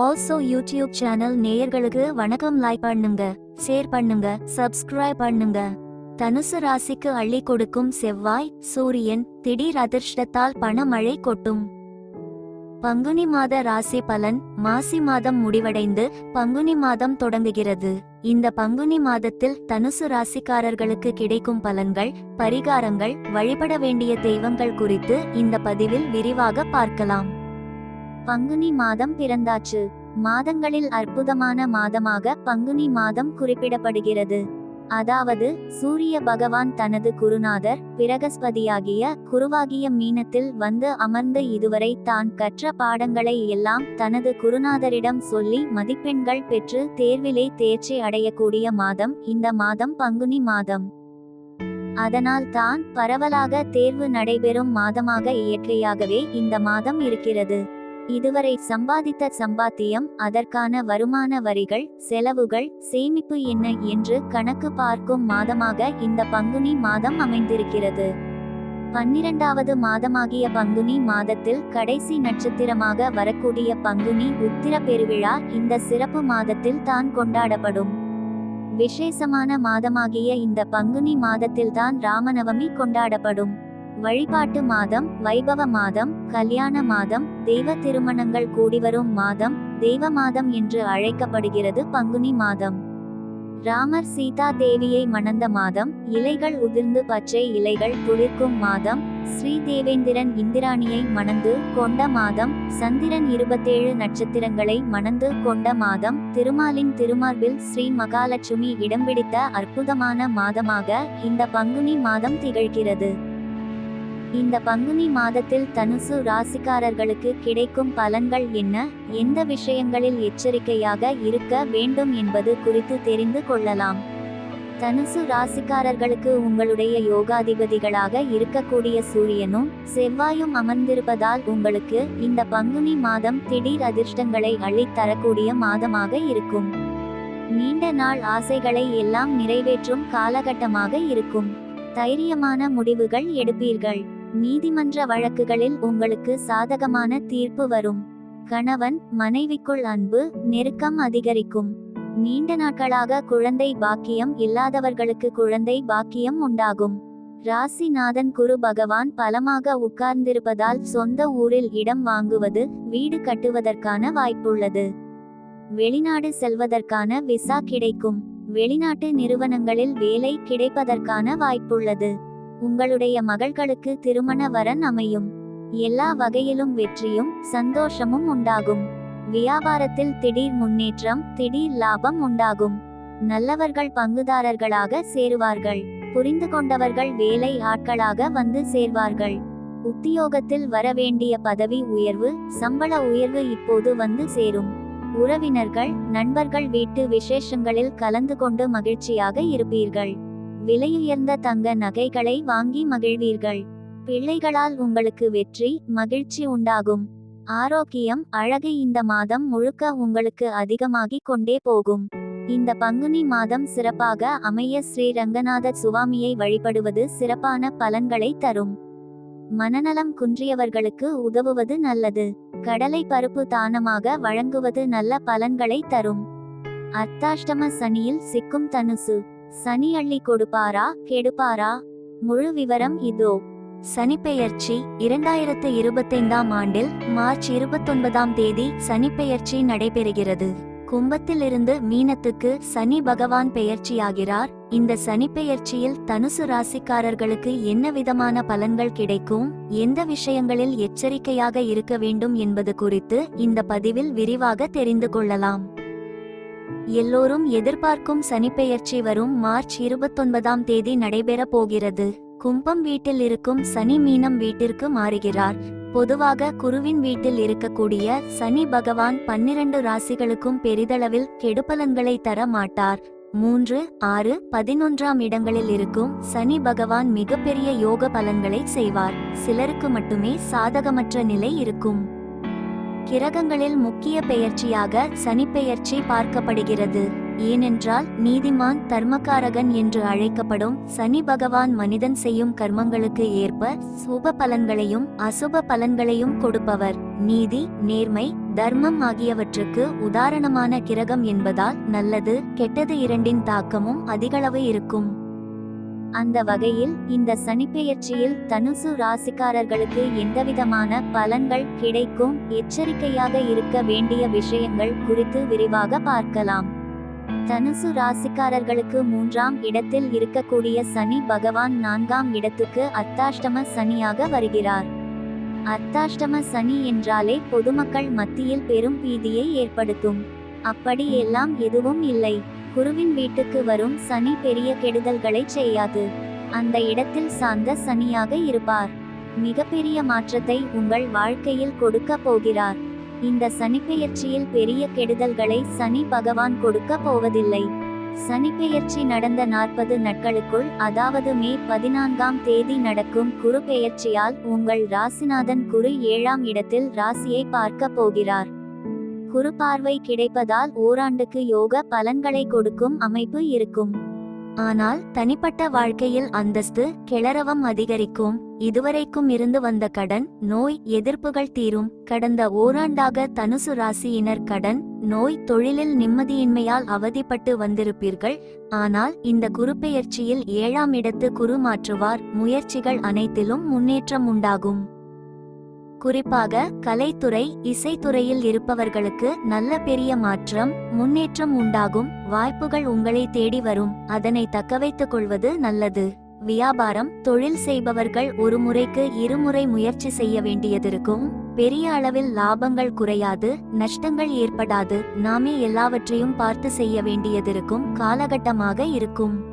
Also YouTube channel நேயர்களுக்கு வணக்கம். Like பண்ணுங்க ஷேர் பண்ணுங்க சப்ஸ்கிரைப் பண்ணுங்க. தனுசு ராசிக்கு அள்ளி கொடுக்கும் செவ்வாய் சூரியன் திடீர் அதிர்ஷ்டத்தால் பணமழை கொட்டும். பங்குனி மாத ராசி பலன் மாசி மாதம் முடிவடைந்து பங்குனி மாதம் தொடங்குகிறது. இந்த பங்குனி மாதத்தில் தனுசு ராசிக்காரர்களுக்கு கிடைக்கும் பலன்கள் பரிகாரங்கள் வழிபட வேண்டிய தெய்வங்கள் குறித்து இந்த பதிவில் விரிவாக பார்க்கலாம். பங்குனி மாதம் பிறந்தாச்சு. மாதங்களில் அற்புதமான மாதமாக பங்குனி மாதம் குறிப்பிடப்படுகிறது. அதாவது சூரிய பகவான் தனது குருநாதர் பிரகஸ்பதியாகிய குருவாகிய மீனத்தில் வந்து அமர்ந்து இதுவரை தான் கற்ற பாடங்களை எல்லாம் தனது குருநாதரிடம் சொல்லி மதிப்பெண்கள் பெற்று தேர்விலே தேர்ச்சி அடையக்கூடிய மாதம் இந்த மாதம் பங்குனி மாதம். அதனால் தான் பரவலாக தேர்வு நடைபெறும் மாதமாக இயற்கையாகவே இந்த மாதம் இருக்கிறது. இதுவரை சம்பாதித்த சம்பாத்தியம் அதற்கான வருமான வரிகள் செலவுகள் சேமிப்பு என்ன என்று கணக்கு பார்க்கும் மாதமாக இந்த பங்குனி மாதம் அமைந்திருக்கிறது. பன்னிரண்டாவது மாதமாகிய பங்குனி மாதத்தில் கடைசி நட்சத்திரமாக வரக்கூடிய பங்குனி உத்திர பெருவிழா இந்த சிறப்பு மாதத்தில் தான் கொண்டாடப்படும். விசேஷமான மாதமாகிய இந்த பங்குனி மாதத்தில்தான் ராமநவமி கொண்டாடப்படும். வழிபாட்டு மாதம் வைபவ மாதம் கல்யாண மாதம் தெய்வ திருமணங்கள் கூடிவரும் மாதம் தெய்வ மாதம் என்று அழைக்கப்படுகிறது பங்குனி மாதம். ராமர் சீதா தேவியை மணந்த மாதம் இலைகள் உதிர்ந்து பச்சை இலைகள் துளிர்க்கும் மாதம் ஸ்ரீ தேவேந்திரன் இந்திராணியை மணந்து கொண்ட மாதம் சந்திரன் இருபத்தேழு நட்சத்திரங்களை மணந்து கொண்ட மாதம் திருமாலின் திருமார்பில் ஸ்ரீ மகாலட்சுமி இடம்பிடித்த அற்புதமான மாதமாக இந்த பங்குனி மாதம் திகழ்கிறது. இந்த பங்குனி மாதத்தில் தனுசு ராசிக்காரர்களுக்கு கிடைக்கும் பலன்கள் என்ன? எந்த விஷயங்களில் எச்சரிக்கையாக இருக்க வேண்டும் என்பது குறித்து தெரிந்து கொள்ளலாம். தனுசு ராசிக்காரர்களுக்கு உங்களுடைய யோகாதிபதிகளாக இருக்கக்கூடிய சூரியனும் செவ்வாயும் அமர்ந்திருப்பதால் உங்களுக்கு இந்த பங்குனி மாதம் திடீர் அதிர்ஷ்டங்களை அள்ளித்தரக்கூடிய மாதமாக இருக்கும். நீண்ட நாள் ஆசைகளை எல்லாம் நிறைவேற்றும் காலகட்டமாக இருக்கும். தைரியமான முடிவுகள் எடுப்பீர்கள். நீதிமன்ற வழக்குகளில் உங்களுக்கு சாதகமான தீர்ப்பு வரும். கணவன் மனைவிக்குள் அன்பு நெருக்கம் அதிகரிக்கும். நீண்ட நாட்களாக குழந்தை பாக்கியம் இல்லாதவர்களுக்கு குழந்தை பாக்கியம் உண்டாகும். ராசிநாதன் குரு பகவான் பலமாக உட்கார்ந்திருப்பதால் சொந்த ஊரில் இடம் வாங்குவது வீடு கட்டுவதற்கான வாய்ப்புள்ளது. வெளிநாடு செல்வதற்கான விசா கிடைக்கும். வெளிநாட்டு நிறுவனங்களில் வேலை கிடைப்பதற்கான வாய்ப்புள்ளது. உங்களுடைய மகள்களுக்கு திருமண வரன் அமையும். எல்லா வகையிலும் வெற்றியும் சந்தோஷமும் உண்டாகும். வியாபாரத்தில் திடீர் முன்னேற்றம் திடீர் லாபம் உண்டாகும். நல்லவர்கள் பங்குதாரர்களாக சேருவார்கள். புரிந்து கொண்டவர்கள் வேலை ஆட்களாக வந்து சேர்வார்கள். உத்தியோகத்தில் வரவேண்டிய பதவி உயர்வு சம்பள உயர்வு இப்போது வந்து சேரும். உறவினர்கள் நண்பர்கள் வீட்டு விசேஷங்களில் கலந்து கொண்டு மகிழ்ச்சியாக இருப்பீர்கள். விலையுயர்ந்த தங்க நகைகளை வாங்கி மகிழ்வீர்கள். பிள்ளைகளால் உங்களுக்கு வெற்றி மகிழ்ச்சி உண்டாகும். ஆரோக்கியம் அழகு இந்த மாதம் முழுக்க உங்களுக்கு அதிகமாகிக் கொண்டே போகும். இந்த பங்குனி மாதம் சிறப்பாக அமைய ஸ்ரீ ரங்கநாத சுவாமியை வழிபடுவது சிறப்பான பலன்களை தரும். மனநலம் குன்றியவர்களுக்கு உதவுவது நல்லது. கடலை பருப்பு தானமாக வழங்குவது நல்ல பலன்களை தரும். அர்த்தாஷ்டம சனியில் சிக்கும் தனுசு. சனி அள்ளி கொடுப்பாரா கெடுப்பாரா? முழு விவரம் இதோ. சனிப்பெயர்ச்சி இரண்டாயிரத்து இருபத்தைந்தாம் ஆண்டில் மார்ச் இருபத்தொன்பதாம் தேதி சனிப்பெயர்ச்சி நடைபெறுகிறது. கும்பத்திலிருந்து மீனத்துக்கு சனி பகவான் பெயர்ச்சியாகிறார். இந்த சனிப்பெயர்ச்சியில் தனுசு ராசிக்காரர்களுக்கு என்ன விதமான பலன்கள் கிடைக்கும் எந்த விஷயங்களில் எச்சரிக்கையாக இருக்க வேண்டும் என்பது குறித்து இந்த பதிவில் விரிவாக தெரிந்து கொள்ளலாம். எல்லோரும் எதிர்பார்க்கும் சனிப்பெயர்ச்சி வரும் மார்ச் இருபத்தொன்பதாம் தேதி நடைபெறப் போகிறது. கும்பம் வீட்டில் இருக்கும் சனி மீனம் வீட்டிற்கு மாறுகிறார். பொதுவாக குருவின் வீட்டில் இருக்கக்கூடிய சனி பகவான் பன்னிரண்டு ராசிகளுக்கும் பெரிதளவில் கெடுபலன்களை தர மாட்டார். மூன்று ஆறு பதினொன்றாம் இடங்களில் இருக்கும் சனி பகவான் மிகப்பெரிய யோக பலன்களை செய்வார். சிலருக்கு மட்டுமே சாதகமற்ற நிலை இருக்கும். கிரகங்களில் முக்கிய பெயர்ச்சியாக சனிப்பெயர்ச்சி பார்க்கப்படுகிறது. ஏனென்றால் நீதிமான் தர்மகாரகன் என்று அழைக்கப்படும் சனி பகவான் மனிதன் செய்யும் கர்மங்களுக்கு ஏற்ப சுப பலன்களையும் அசுப பலன்களையும் கொடுப்பவர். நீதி நேர்மை தர்மம் ஆகியவற்றுக்கு உதாரணமான கிரகம் என்பதால் நல்லது கெட்டது இரண்டின் தாக்கமும் அதிகளவு இருக்கும். அந்த வகையில் இந்த சனிப்பெயர்ச்சியில் தனுசு ராசிக்காரர்களுக்கு எந்தவிதமான பலன்கள் கிடைக்கும் எச்சரிக்கையாக இருக்க வேண்டிய விஷயங்கள் குறித்து விரிவாக பார்க்கலாம். தனுசு ராசிக்காரர்களுக்கு மூன்றாம் இடத்தில் இருக்கக்கூடிய சனி பகவான் நான்காம் இடத்துக்கு அர்த்தாஷ்டம சனியாக வருகிறார். அர்த்தாஷ்டம சனி என்றாலே பொதுமக்கள் மத்தியில் பெரும் பீதியை ஏற்படுத்தும். அப்படி எல்லாம் எதுவும் இல்லை. குருவின் வீட்டுக்கு வரும் சனி பெரிய கெடுதல்களை செய்யாது. அந்த இடத்தில் சார்ந்த சனியாக இருப்பார். மிகப்பெரிய மாற்றத்தை உங்கள் வாழ்க்கையில் கொடுக்க போகிறார். இந்த சனிப்பெயர்ச்சியில் பெரிய கெடுதல்களை சனி பகவான் கொடுக்க போவதில்லை. சனிப்பெயர்ச்சி நடந்த நாற்பது நாட்களுக்குள் அதாவது மே பதினான்காம் தேதி நடக்கும் குரு பெயர்ச்சியால் உங்கள் ராசிநாதன் குரு ஏழாம் இடத்தில் ராசியை பார்க்க போகிறார். குரு பார்வை கிடைப்பதால் ஓராண்டுக்கு யோக பலன்களை கொடுக்கும் அமைப்பு இருக்கும். ஆனால் தனிப்பட்ட வாழ்க்கையில் அந்தஸ்து கிளறவம் அதிகரிக்கும். இதுவரைக்கும் இருந்து வந்த கடன் நோய் எதிர்ப்புகள் தீரும். கடந்த ஓராண்டாக தனுசு ராசியினர் கடன் நோய் தொழிலில் நிம்மதியின்மையால் அவதிப்பட்டு வந்திருப்பீர்கள். ஆனால் இந்த குறுப்பெயர்ச்சியில் ஏழாம் இடத்து குரு மாற்றுவார். முயற்சிகள் அனைத்திலும் முன்னேற்றம் உண்டாகும். குறிப்பாக கலைத்துறை இசைத்துறையில் இருப்பவர்களுக்கு நல்ல பெரிய மாற்றம் முன்னேற்றம் உண்டாகும் வாய்ப்புகள் உங்களை தேடி வரும். அதனை தக்கவைத்துக் கொள்வது நல்லது. வியாபாரம் தொழில் செய்பவர்கள் ஒரு முறைக்கு இருமுறை முயற்சி செய்ய வேண்டியதிருக்கும். பெரிய அளவில் லாபங்கள் குறையாது நஷ்டங்கள் ஏற்படாது. நாமே எல்லாவற்றையும் பார்த்து செய்ய வேண்டியதிருக்கும் காலகட்டமாக இருக்கும்.